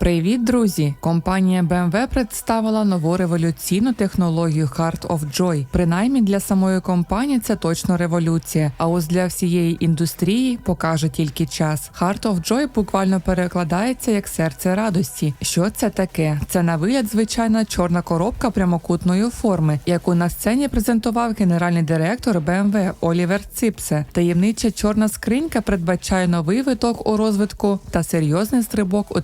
Привіт, друзі! Компанія BMW представила нову революційну технологію Heart of Joy. Принаймні для самої компанії це точно революція. А ось для всієї індустрії покаже тільки час. Heart of Joy буквально перекладається як серце радості. Що це таке? Це на вигляд звичайна чорна коробка прямокутної форми, яку на сцені презентував генеральний директор BMW Олівер Ципсе. Таємнича чорна скринька передбачає новий виток у розвитку та серйозний стрибок у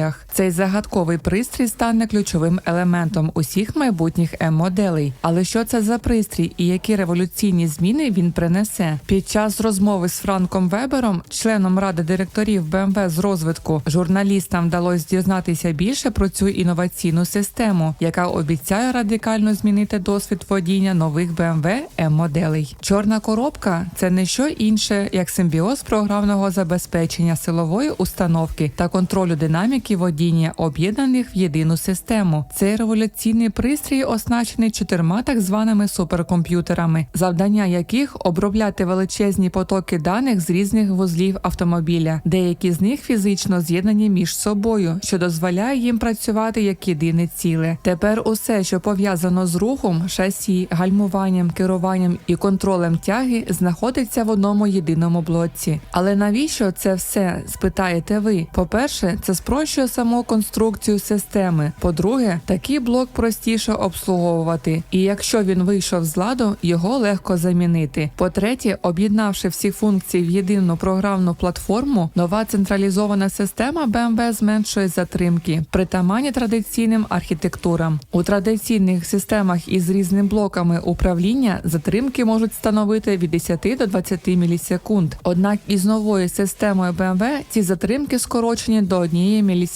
технологіях. Цей загадковий пристрій стане ключовим елементом усіх майбутніх М-моделей. Але що це за пристрій і які революційні зміни він принесе? Під час розмови з Франком Вебером, членом ради директорів BMW з розвитку, журналістам вдалося дізнатися більше про цю інноваційну систему, яка обіцяє радикально змінити досвід водіння нових BMW М-моделей. Чорна коробка це не що інше, як симбіоз програмного забезпечення силової установки та контролю динаміки водіння, об'єднаних в єдину систему. Цей революційний пристрій оснащений чотирма так званими суперкомп'ютерами, завдання яких обробляти величезні потоки даних з різних вузлів автомобіля. Деякі з них фізично з'єднані між собою, що дозволяє їм працювати як єдине ціле. Тепер усе, що пов'язано з рухом, шасі, гальмуванням, керуванням і контролем тяги, знаходиться в одному єдиному блоці. Але навіщо це все? спитаєте ви? По-перше, це спрощує саму конструкцію системи. По-друге, такий блок простіше обслуговувати, і якщо він вийшов з ладу, його легко замінити. По-третє, об'єднавши всі функції в єдину програмну платформу, нова централізована система BMW зменшує затримки, притаманні традиційним архітектурам. У традиційних системах із різними блоками управління затримки можуть становити від 10 до 20 мілісекунд. Однак із новою системою BMW ці затримки скорочені до однієї мілісекунди.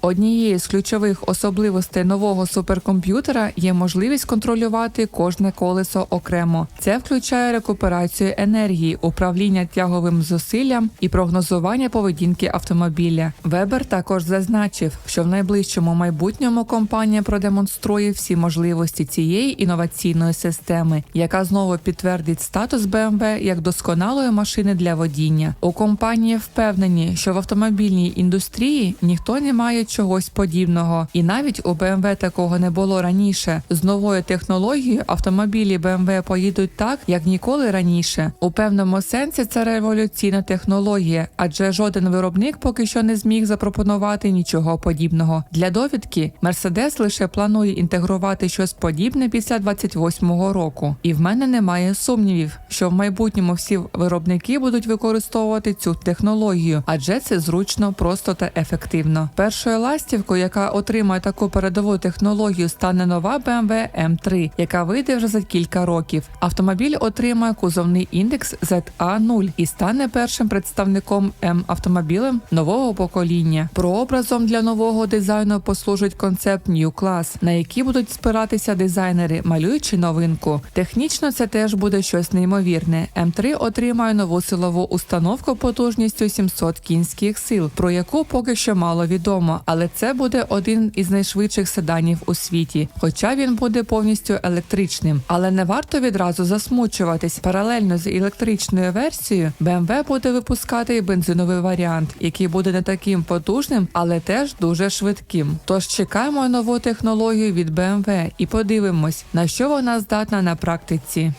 Однією з ключових особливостей нового суперкомп'ютера є можливість контролювати кожне колесо окремо. Це включає рекуперацію енергії, управління тяговим зусиллям і прогнозування поведінки автомобіля. Вебер також зазначив, що в найближчому майбутньому компанія продемонструє всі можливості цієї інноваційної системи, яка знову підтвердить статус BMW як досконалої машини для водіння. У компанії впевнені, що в автомобільній індустрії ніхто не має чогось подібного, і навіть у BMW такого не було раніше. З новою технологією автомобілі BMW поїдуть так, як ніколи раніше. У певному сенсі це революційна технологія, адже жоден виробник поки що не зміг запропонувати нічого подібного. Для довідки Mercedes лише планує інтегрувати щось подібне після 28-го року. І в мене немає сумнівів, що в майбутньому всі виробники будуть використовувати цю технологію, адже це зручно, просто та ефективно. Першою ластівкою, яка отримає таку передову технологію, стане нова BMW M3, яка вийде вже за кілька років. Автомобіль отримає кузовний індекс ZA0 і стане першим представником М-автомобілем нового покоління. Прообразом для нового дизайну послужить концепт New Class, на який будуть спиратися дизайнери, малюючи новинку. Технічно це теж буде щось неймовірне. М3 отримає нову силову установку потужністю 700 кінських сил, про яку поки що мало відомо, але це буде один із найшвидших седанів у світі, хоча він буде повністю електричним. Але не варто відразу засмучуватись. Паралельно з електричною версією BMW буде випускати і бензиновий варіант, який буде не таким потужним, але теж дуже швидким. Тож чекаємо нову технологію від BMW і подивимось, на що вона здатна на практиці.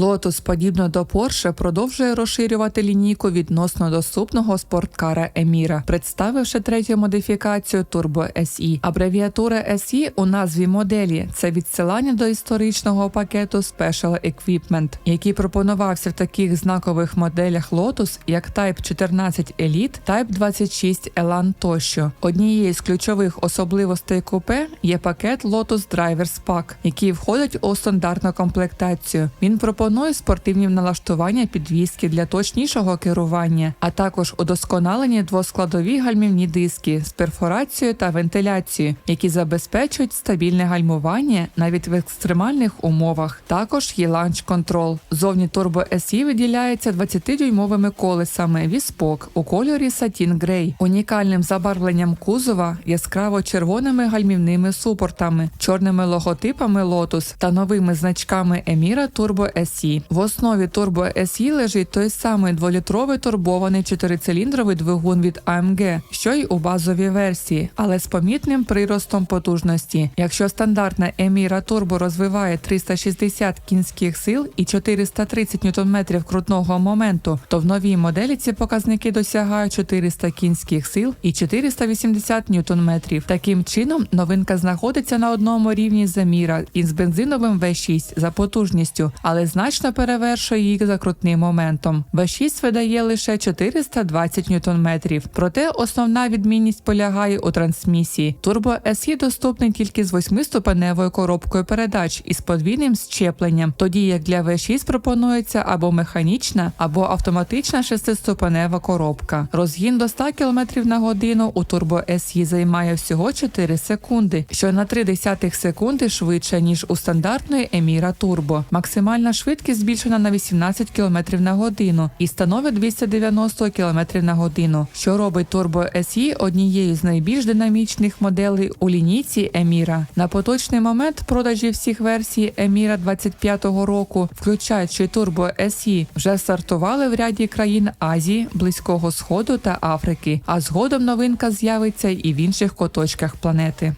Lotus, подібно до Porsche, продовжує розширювати лінійку відносно доступного спорткара Еміра, представивши третю модифікацію Turbo SE. Абревіатура SE у назві моделі це відсилання до історичного пакету Special Equipment, який пропонувався в таких знакових моделях Lotus, як Type 14 Elite, Type 26 Elan тощо. Однією з ключових особливостей купе є пакет Lotus Drivers Pack, який входить у стандартну комплектацію. Він пропонує пропонує спортивні налаштування підвіски для точнішого керування, а також удосконалені двоскладові гальмівні диски з перфорацією та вентиляцією, які забезпечують стабільне гальмування навіть в екстремальних умовах. Також є ланч контрол. Зовні Turbo SE виділяється 20-дюймовими колесами віспок у кольорі Satin Grey, унікальним забарвленням кузова, яскраво червоними гальмівними супортами, чорними логотипами Lotus та новими значками Emira Turbo SE. В основі Turbo SE лежить той самий дволітровий турбований чотирициліндровий двигун від AMG, що й у базовій версії, але з помітним приростом потужності. Якщо стандартна Emira Turbo розвиває 360 кінських сил і 430 Нм крутного моменту, то в новій моделі ці показники досягають 400 кінських сил і 480 Нм. Таким чином, новинка знаходиться на одному рівні з Emira із бензиновим V6 за потужністю, але значно перевершує їх за крутним моментом. V6 видає лише 420 Нм. Проте основна відмінність полягає у трансмісії. Turbo SE доступний тільки з восьмиступеневою коробкою передач із подвійним щепленням, тоді як для V6 пропонується або механічна, або автоматична шестиступенева коробка. Розгін до 100 км на годину у Turbo SE займає всього 4 секунди, що на 0,3 секунди швидше ніж у стандартної Emira Turbo. Максимальна швидкість збільшена на 18 км на годину і становить 290 км на годину, що робить Turbo SE однією з найбільш динамічних моделей у лінійці Emira. На поточний момент продажі всіх версій Emira 25-го року, включаючи Turbo SE, вже стартували в ряді країн Азії, Близького Сходу та Африки. А згодом новинка з'явиться і в інших куточках планети.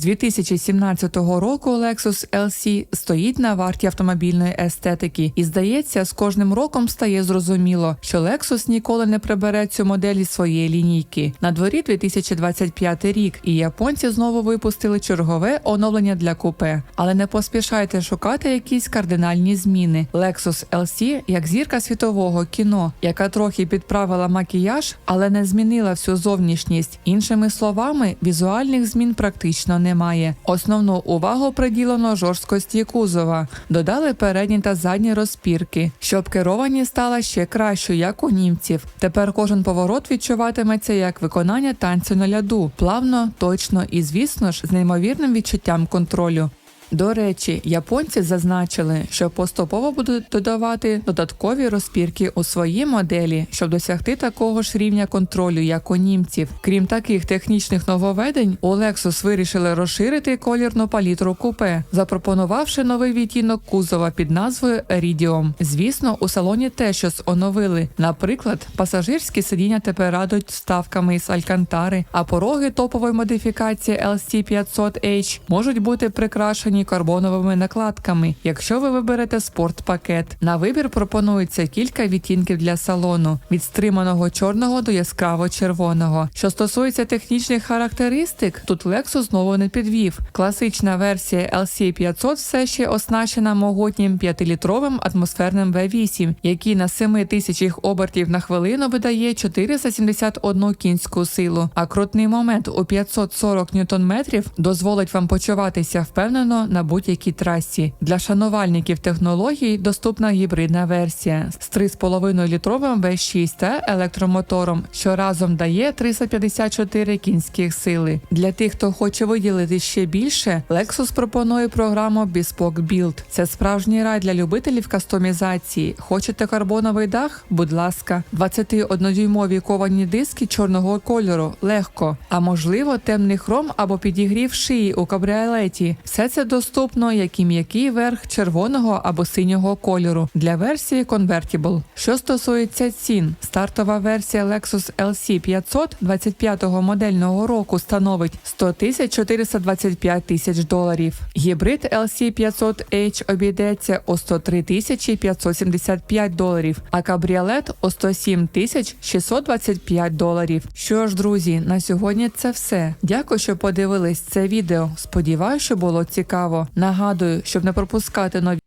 З 2017 року Lexus LC стоїть на варті автомобільної естетики, і здається, з кожним роком стає зрозуміло, що Lexus ніколи не прибере цю модель із своєї лінійки. На дворі 2025 рік, і японці знову випустили чергове оновлення для купе. Але не поспішайте шукати якісь кардинальні зміни. Lexus LC як зірка світового кіно, яка трохи підправила макіяж, але не змінила всю зовнішність. Іншими словами, візуальних змін практично немає. Основну увагу приділено жорсткості кузова. Додали передні та задні розпірки, щоб керовані стала ще кращою, як у німців. Тепер кожен поворот відчуватиметься як виконання танцю на ляду, плавно, точно і, звісно ж, з неймовірним відчуттям контролю. До речі, японці зазначили, що поступово будуть додавати додаткові розпірки у свої моделі, щоб досягти такого ж рівня контролю, як у німців. Крім таких технічних нововведень, у Lexus вирішили розширити колірну палітру купе, запропонувавши новий відтінок кузова під назвою Iridium. Звісно, у салоні те щось оновили. Наприклад, пасажирські сидіння тепер радують вставками із алькантари, а пороги топової модифікації LC500H можуть бути прикрашені карбоновими накладками, якщо ви виберете спортпакет. На вибір пропонується кілька відтінків для салону від стриманого чорного до яскраво червоного. Що стосується технічних характеристик, тут Lexus знову не підвів. Класична версія LC500 все ще оснащена могутнім 5-літровим атмосферним V8, який на 7 тисячах обертів на хвилину видає 471 кінську силу. А крутний момент у 540 ньютон-метрів дозволить вам почуватися впевнено на будь-якій трасі. Для шанувальників технологій доступна гібридна версія з 3,5 літровим V6 та електромотором, що разом дає 354 кінських сили. Для тих, хто хоче виділити ще більше, Lexus пропонує програму Bespoke Build. Це справжній рай для любителів кастомізації. Хочете карбоновий дах? Будь ласка, 21-дюймові ковані диски чорного кольору легко, а можливо, темний хром або підігрів шиї у кабріолеті. Все це доступно, як і м'який верх червоного або синього кольору для версії Convertible. Що стосується цін, стартова версія Lexus LC 500 25-го модельного року становить 100 тисяч 425 тисяч доларів. Гібрид LC 500 H обійдеться у 103 тисячі 575 доларів, а кабріолет у 107 тисяч 625 доларів. Що ж, друзі, на сьогодні це все. Дякую, що подивились це відео. Сподіваюся, що було цікаво. Нагадую, щоб не пропускати нові.